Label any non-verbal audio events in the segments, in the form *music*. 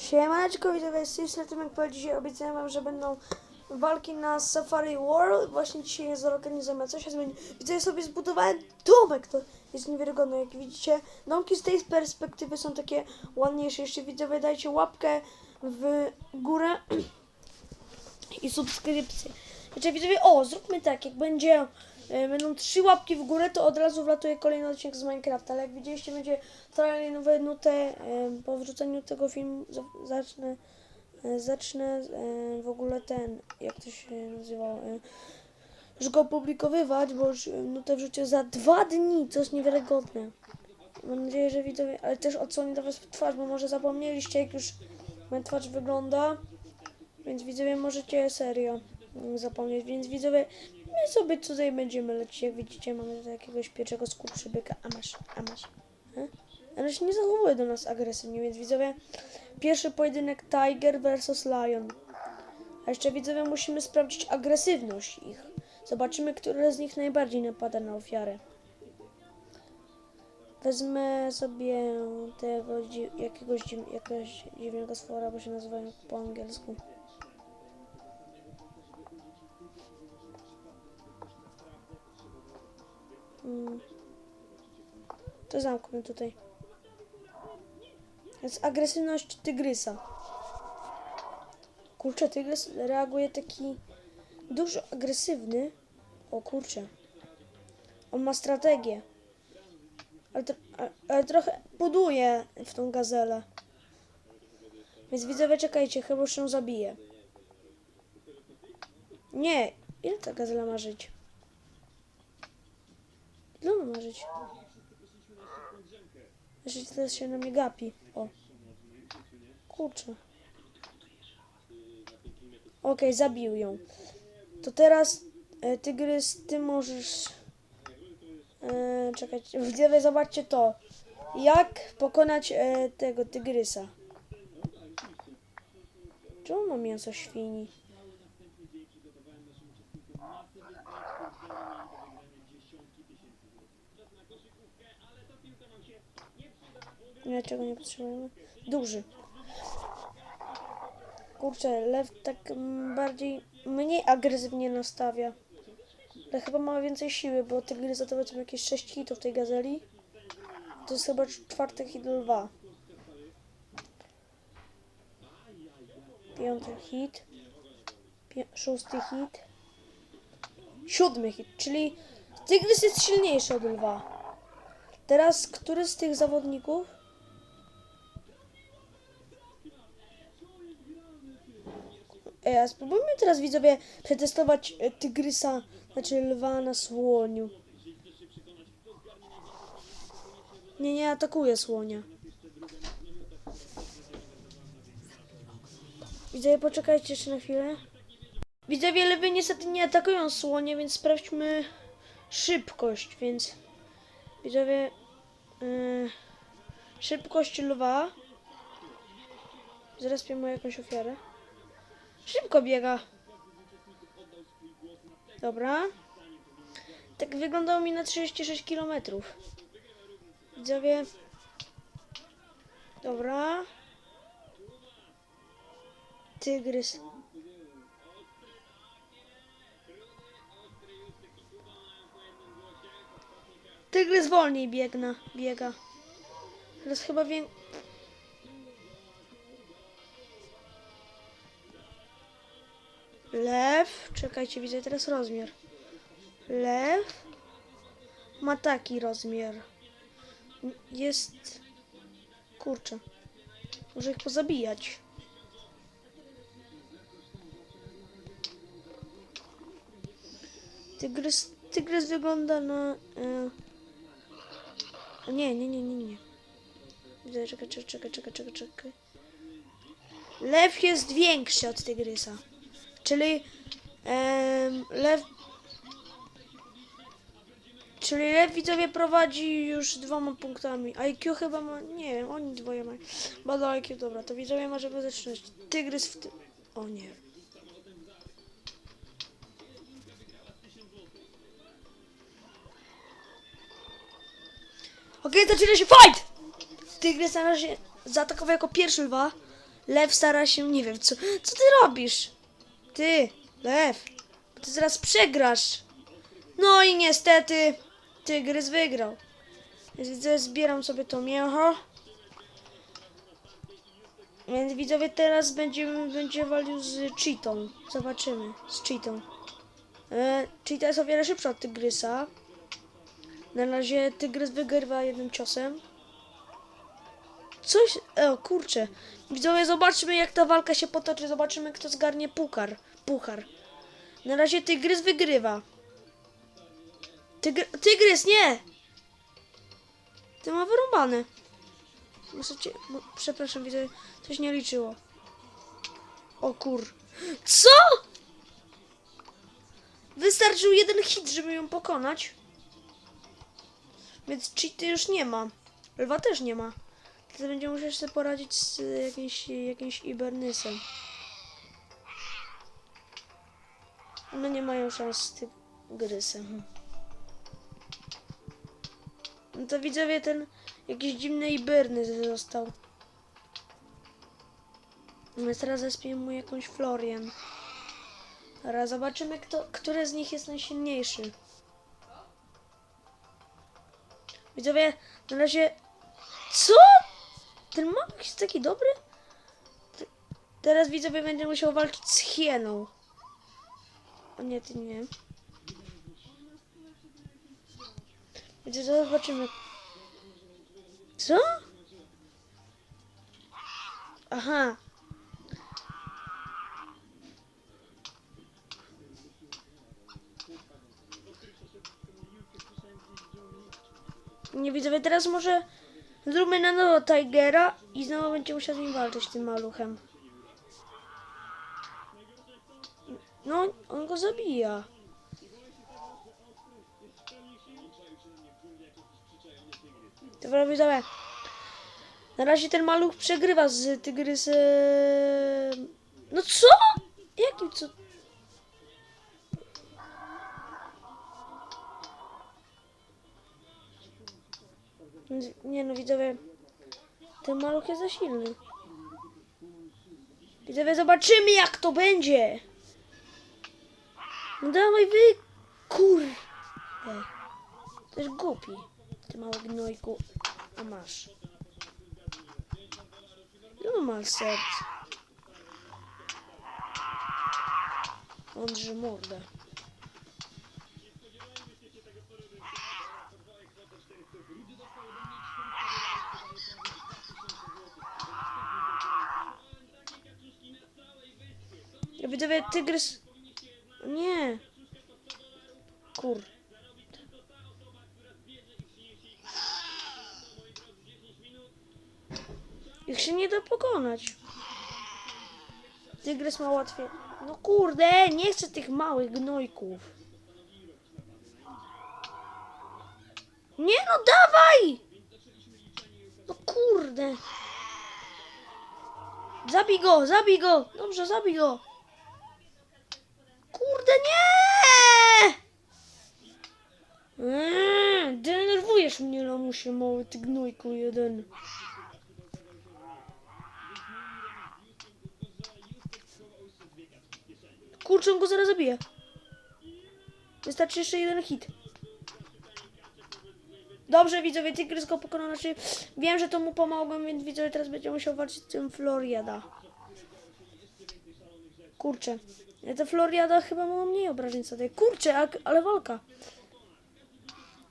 Siemaneczko, widzowie, z tej strony powiedziałem, dzisiaj obiecałem wam, że będą walki na Safari World. Właśnie dzisiaj je zorganizujemy. Co się zmieni? Widzę, sobie zbudowałem domek, to jest niewiarygodne. Jak widzicie, domki z tej perspektywy są takie ładniejsze. Jeszcze widzowie, dajcie łapkę w górę *clears throat* i subskrypcję. Znaczy widzowie, o, zróbmy tak, jak będzie, będą trzy łapki w górę, to od razu wlatuje kolejny odcinek z Minecrafta, ale jak widzieliście, będzie trochę nowe nutę, e, po wrzuceniu tego filmu za- zacznę, e, zacznę e, w ogóle ten, jak to się nazywało, e, już go opublikowywać, bo już e, nutę wrzucę za dwa dni, co jest niewiarygodne. Mam nadzieję, że widzowie, ale też odsłonię do was twarz, bo może zapomnieliście, jak już moja twarz wygląda. Więc widzowie możecie serio zapomnieć. Więc widzowie, my sobie tutaj będziemy lecieć. Jak widzicie, mamy tutaj jakiegoś pierwszego skurczybyka. A masz, a masz. E? Ale się nie zachowuje do nas agresywnie, więc widzowie, pierwszy pojedynek Tiger versus Lion. A jeszcze widzowie musimy sprawdzić agresywność ich. Zobaczymy, który z nich najbardziej napada na ofiarę. Wezmę sobie tego jakiegoś jakiegoś dziwnego stwora, bo się nazywają po angielsku. To zamknę tutaj. Jest agresywność tygrysa. Kurczę, tygrys reaguje taki dużo agresywny. O kurczę. On ma strategię. Ale, ale, trochę buduje w tą gazelę. Więc widzowie, czekajcie, chyba już ją zabije. Nie, ile ta gazela ma żyć? Ile ona ma żyć? Znaczy, teraz się na mnie gapi. O. Kurczę. Okej, zabił ją. To teraz, e, tygrys, ty możesz... E, czekać, widzowie, zobaczcie to. Jak pokonać e, tego tygrysa? Czemu mam mięso świni? Nie, czego nie potrzebujemy? Duży. Kurczę, lew tak bardziej, mniej agresywnie nastawia. Ale chyba ma więcej siły, bo tygrysa to powiedzmy jakieś 6 hitów tej gazeli. To jest chyba czwarty hit lwa. Piąty hit. Szósty hit. Siódmy hit, czyli tygrys jest silniejszy od lwa. Teraz, który z tych zawodników? A spróbujmy teraz widzowie przetestować e, tygrysa, znaczy lwa na słoniu. Nie, nie atakuje słonia. Widzowie, poczekajcie jeszcze na chwilę. Widzowie, lewy niestety nie atakują słonie, więc sprawdźmy szybkość, więc widzowie yy, szybkość lwa zaraz mu jakąś ofiarę szybko biega. Dobra. Tak wyglądało mi na 36 km widzowie. Dobra. Tygrys. Tygrys wolniej biegna, biega. Teraz chyba wię... Lew, czekajcie, widzę teraz rozmiar. Lew ma taki rozmiar. Jest... Kurczę. Może ich pozabijać. Tygrys, tygrys wygląda na... A Nie, nie, nie, nie, nie. Czekaj, czekaj, czekaj, czekaj, czekaj, czekaj. Lew jest większy od tygrysa. Czyli em, lew... Czyli lew widzowie prowadzi już dwoma punktami. IQ chyba ma... Nie wiem, oni dwoje mają. Bada IQ, dobra, to widzowie możemy zaczynać. Tygrys w tym... O nie. Okej, zaczyna się fight! Tygrys na razie zaatakował jako pierwszy lwa. Lew stara się, nie wiem, co, co ty robisz? Ty, lew, ty zaraz przegrasz. No i niestety, tygrys wygrał. Więc widzę, zbieram sobie to mięcho. Więc widzowie teraz będziemy, będzie walił z cheatą. Zobaczymy, z cheatą. E, cheetah jest o wiele szybsza od tygrysa. Na razie tygrys wygrywa jednym ciosem. Coś, o kurczę. Widzowie, zobaczmy jak ta walka się potoczy. Zobaczymy kto zgarnie puchar. Puchar. Na razie tygrys wygrywa. Tygr tygrys, nie! Ty ma wyrąbane. Możecie, mo- przepraszam, widzę, coś nie liczyło. O kur... Co?! Wystarczył jeden hit, żeby ją pokonać. Więc cheaty już nie ma. Lwa też nie ma. Teraz będzie musiał sobie poradzić z jakimś, jakimś Ibernysem. One nie mają szans z tygrysem. No to widzowie ten jakiś dziwny Ibernys został. My teraz zespiemy mu jakąś Florian. Teraz zobaczymy, kto, który z nich jest najsilniejszy. Widzowie, na razie... Co? Ten mapek jest taki dobry? Te- Teraz widzowie będzie musiał walczyć z hieną. O nie, ty nie. Więc zobaczymy. Co? Aha. Nie widzowie, teraz może zróbmy na nowo Tigera i znowu będzie musiał z nim walczyć tym maluchem. No, on go zabija. Dobra, widzowie. Na razie ten maluch przegrywa z tygrysem. No co? Jakim co? Nie no, widzowie. Ten maluch jest za silny. Widzowie, zobaczymy jak to będzie. No dawaj wy, kur... Ej. To jest głupi. Ty mały gnojku. A masz. No masz serc. Mądrze mordę. Ja widzowie, tygrys... Nie. Kur. Ich się nie da pokonać. Tygrys ma łatwiej. No kurde, nie chcę tych małych gnojków. Nie no, dawaj! No kurde. Zabij go, zabij go. Dobrze, zabij go. Kurde, nie! Eee, denerwujesz mnie, lamusie mały, ty gnojku jeden. Kurczę, go zaraz zabije. Wystarczy jeszcze jeden hit. Dobrze, widzowie, Tygrys go pokonał. Znaczy, wiem, że to mu pomogłem, więc widzowie teraz będzie musiał walczyć z tym Floriada. Kurczę. Ale Ta Floriada chyba ma mniej obrażeń tej. Kurczę, ale walka.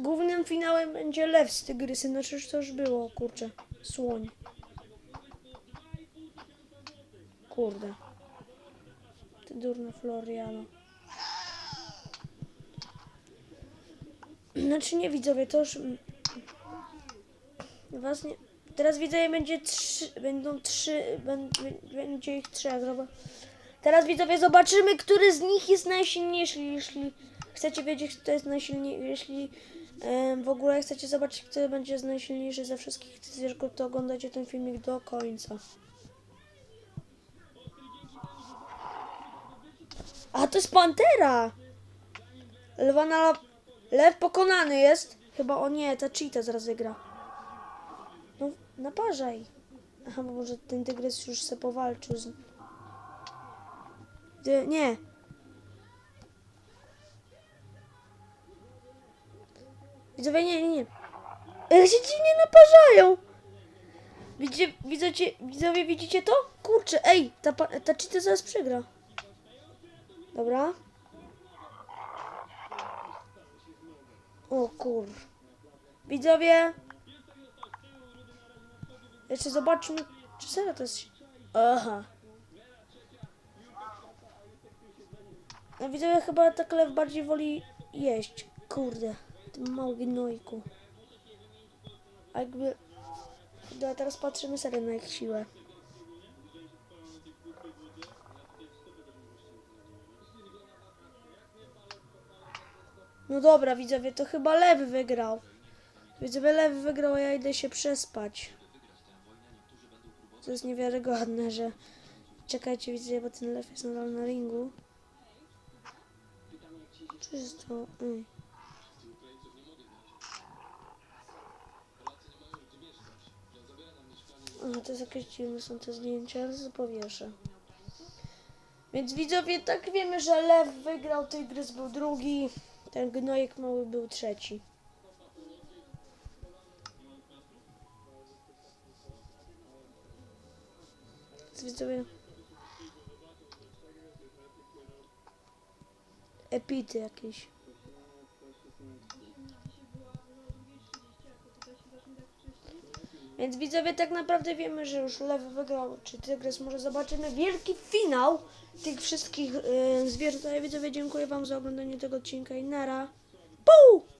Głównym finałem będzie lew z tygrysem. Znaczy, już to już było, kurczę. Słoń. Kurde. Ty durna Floriano. Znaczy nie widzowie, to już... Was nie... Teraz widzowie będzie trzy... Będą trzy... Będ, będzie ich trzech. Zobacz. Teraz widzowie zobaczymy, który z nich jest najsilniejszy. Jeśli chcecie wiedzieć, kto jest najsilniejszy, jeśli w ogóle chcecie zobaczyć, kto będzie najsilniejszy ze wszystkich zwierząt, to oglądajcie ten filmik do końca. A to jest pantera! Lwana Lew pokonany jest. Chyba o nie, ta cheetah zaraz wygra. No, naparzaj. Aha, może ten tygrys już se powalczył z... Nie. Widzowie, nie, nie, nie. Jak się dziwnie naparzają. Widzicie, widzicie, widzowie, widzicie to? Kurczę, ej, ta, ta cheetah zaraz przegra. Dobra. O kur. Widzowie. Jeszcze zobaczmy, czy serio to jest... Aha. No widzowie, chyba tak lew bardziej woli jeść. Kurde, ty mały gnojku. A jakby... Dobra, teraz patrzymy serio na ich siłę. No dobra, widzowie, to chyba lewy wygrał. Widzowie, lewy wygrał, a ja idę się przespać. To jest niewiarygodne, że... Czekajcie, widzowie, bo ten lew jest nadal na ringu. Co się stało? Ej. Aha, to jest jakieś dziwne są te zdjęcia, ale powieszę. Więc widzowie, tak wiemy, że lew wygrał, tygrys był drugi, ten gnojek mały był trzeci. Więc widzowie... Epity jakieś. Więc widzowie, tak naprawdę wiemy, że już lewy wygrał, czy tygrys. Może zobaczymy wielki finał tych wszystkich yy, zwierząt. Ja widzowie, dziękuję wam za oglądanie tego odcinka i nara. Puu!